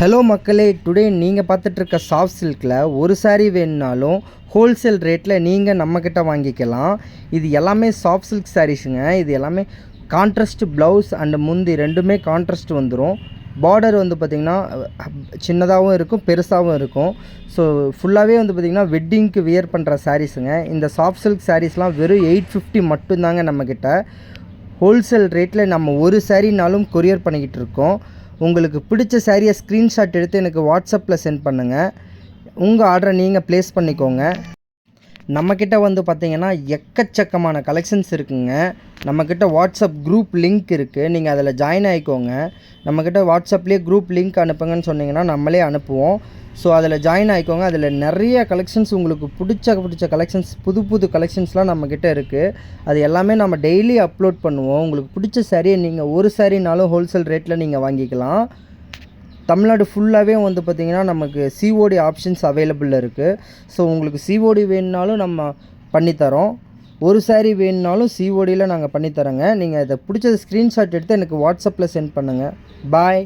Hello மக்களே today நீங்கள் பார்த்துட்ருக்க soft சில்கில் ஒரு சாரீ வேணுனாலும் ஹோல்சேல் ரேட்டில் நீங்கள் நம்மக்கிட்ட வாங்கிக்கலாம். இது எல்லாமே சாஃப்ட் சில்க் சாரீஸுங்க இது எல்லாமே கான்ட்ராஸ்ட் ப்ளவுஸ் அண்ட் முந்தி ரெண்டுமே கான்ட்ராஸ்ட் வந்துடும் பார்டர் வந்து பார்த்திங்கன்னா சின்னதாகவும் இருக்கும் பெருசாகவும் இருக்கும். ஸோ ஃபுல்லாகவே வந்து பார்த்திங்கன்னா வெட்டிங்க்கு வியர் பண்ணுற சாரீஸுங்க இந்த சாஃப்ட் சில்க் சாரீஸ்லாம் வெறும் எயிட் ஃபிஃப்டி மட்டும்தாங்க நம்மக்கிட்ட ஹோல்சேல் ரேட்டில் நம்ம ஒரு சாரினாலும் கொரியர் பண்ணிக்கிட்டு இருக்கோம். உங்களுக்கு பிடிச்ச சாரியை ஸ்க்ரீன்ஷாட் எடுத்து எனக்கு வாட்ஸ்அப்பில் சென்ட் பண்ணுங்கள் உங்கள் ஆர்டரை நீங்கள் ப்ளேஸ் பண்ணிக்கோங்க. நம்மக்கிட்ட வந்து பார்த்திங்கன்னா எக்கச்சக்கமான கலெக்ஷன்ஸ் இருக்குங்க. நம்மக்கிட்ட வாட்ஸ்அப் குரூப் லிங்க் இருக்குது நீங்கள் அதில் ஜாயின் ஆகிக்கோங்க நம்மக்கிட்ட வாட்ஸ்அப்லேயே குரூப் லிங்க் அனுப்புங்கன்னு சொன்னிங்கன்னா நம்மளே அனுப்புவோம். ஸோ அதில் ஜாயின் ஆகிக்கோங்க அதில் நிறைய கலெக்ஷன்ஸ் உங்களுக்கு பிடிச்ச பிடிச்ச கலெக்ஷன்ஸ் புது புது கலெக்ஷன்ஸ்லாம் நம்மக்கிட்ட இருக்குது அது எல்லாமே நம்ம டெய்லி அப்லோட் பண்ணுவோம். உங்களுக்கு பிடிச்ச சாரியை நீங்கள் ஒரு சாரினாலும் ஹோல்சேல் ரேட்டில் நீங்கள் வாங்கிக்கலாம். தமிழ்நாடு ஃபுல்லாகவே வந்து பார்த்திங்கன்னா நமக்கு சிஓடி ஆப்ஷன்ஸ் அவைலபிள் இருக்குது ஸோ உங்களுக்கு சிஓடி வேணுனாலும் நம்ம பண்ணித்தரோம். ஒரு saree வேணுனாலும் சிஓடியில் நாங்கள் பண்ணித்தரோங்க. நீங்கள் இதை பிடிச்சது ஸ்க்ரீன்ஷாட் எடுத்து எனக்கு வாட்ஸ்அப்பில் சென்ட் பண்ணுங்கள் பாய்